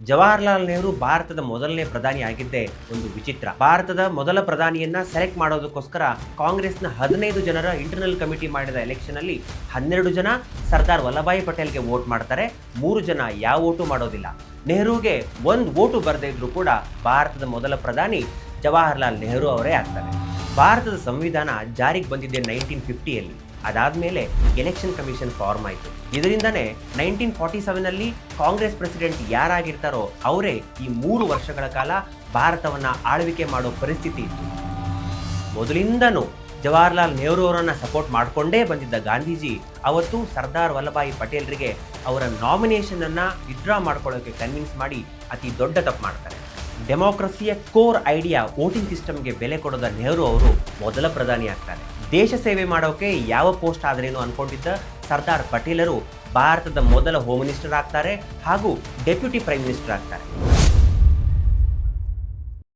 ಜವಾಹರ್ಲಾಲ್ ನೆಹರು ಭಾರತದ ಮೊದಲನೇ ಪ್ರಧಾನಿ ಆಗಿದ್ದೇ ಒಂದು ವಿಚಿತ್ರ. ಭಾರತದ ಮೊದಲ ಪ್ರಧಾನಿಯನ್ನ ಸೆಲೆಕ್ಟ್ ಮಾಡೋದಕ್ಕೋಸ್ಕರ ಕಾಂಗ್ರೆಸ್ನ ಹದಿನೈದು ಜನರ ಇಂಟರ್ನಲ್ ಕಮಿಟಿ ಮಾಡಿದ ಎಲೆಕ್ಷನ್ ಅಲ್ಲಿ ಹನ್ನೆರಡು ಜನ ಸರ್ದಾರ್ ವಲ್ಲಭಾಯಿ ಪಟೇಲ್ಗೆ ವೋಟ್ ಮಾಡ್ತಾರೆ. ಮೂರು ಜನ ಯಾವ ಓಟು ಮಾಡೋದಿಲ್ಲ. ನೆಹರುಗೆ ಒಂದು ಓಟು ಬರದೇ ಇದ್ರೂ ಕೂಡ ಭಾರತದ ಮೊದಲ ಪ್ರಧಾನಿ ಜವಾಹರ್ಲಾಲ್ ನೆಹರು ಅವರೇ ಆಗ್ತಾರೆ. ಭಾರತದ ಸಂವಿಧಾನ ಜಾರಿಗೆ ಬಂದಿದೆ ನೈನ್ಟೀನ್ ಫಿಫ್ಟಿಯಲ್ಲಿ. ಅದಾದ್ಮೇಲೆ ಎಲೆಕ್ಷನ್ ಕಮಿಷನ್ ಫಾರ್ಮ್ ಆಯಿತು. ಇದರಿಂದನೇ ನೈನ್ಟೀನ್ ಫಾರ್ಟಿ ಸೆವೆನಲ್ಲಿ ಕಾಂಗ್ರೆಸ್ ಪ್ರೆಸಿಡೆಂಟ್ ಯಾರಾಗಿರ್ತಾರೋ ಅವರೇ ಈ ಮೂರು ವರ್ಷಗಳ ಕಾಲ ಭಾರತವನ್ನ ಆಳ್ವಿಕೆ ಮಾಡೋ ಪರಿಸ್ಥಿತಿ ಇತ್ತು. ಮೊದಲಿಂದನೂ ಜವಾಹರ್ಲಾಲ್ ನೆಹರು ಅವರನ್ನು ಸಪೋರ್ಟ್ ಮಾಡಿಕೊಂಡೇ ಬಂದಿದ್ದ ಗಾಂಧೀಜಿ ಅವತ್ತು ಸರ್ದಾರ್ ವಲ್ಲಭಾಯಿ ಪಟೇಲ್ರಿಗೆ ಅವರ ನಾಮಿನೇಷನ್ ಅನ್ನ ವಿತ್ಡ್ರಾ ಮಾಡ್ಕೊಳ್ಳೋಕೆ ಕನ್ವಿನ್ಸ್ ಮಾಡಿ ಅತಿ ದೊಡ್ಡ ತಪ್ಪು ಮಾಡ್ತಾರೆ. ಡೆಮೋಕ್ರಸಿಯ ಕೋರ್ ಐಡಿಯಾ ವೋಟಿಂಗ್ ಸಿಸ್ಟಮ್ಗೆ ಬೆಲೆ ಕೊಡದ ನೆಹರು ಅವರು ಮೊದಲ ಪ್ರಧಾನಿ ಆಗ್ತಾರೆ ದೇಶ ಸೇವೆ ಮಾಡೋಕೆ ಯಾವ ಪೋಸ್ಟ್ ಆದ್ರೇನು ಅನ್ಕೊಂಡಿದ್ದ ಸರ್ದಾರ್ ಪಟೇಲರು ಭಾರತದ ಮೊದಲ ಹೋಮ್ ಮಿನಿಸ್ಟರ್ ಆಗ್ತಾರೆ ಹಾಗೂ ಡೆಪ್ಯೂಟಿ ಪ್ರೈಮ್ ಮಿನಿಸ್ಟರ್ ಆಗ್ತಾರೆ.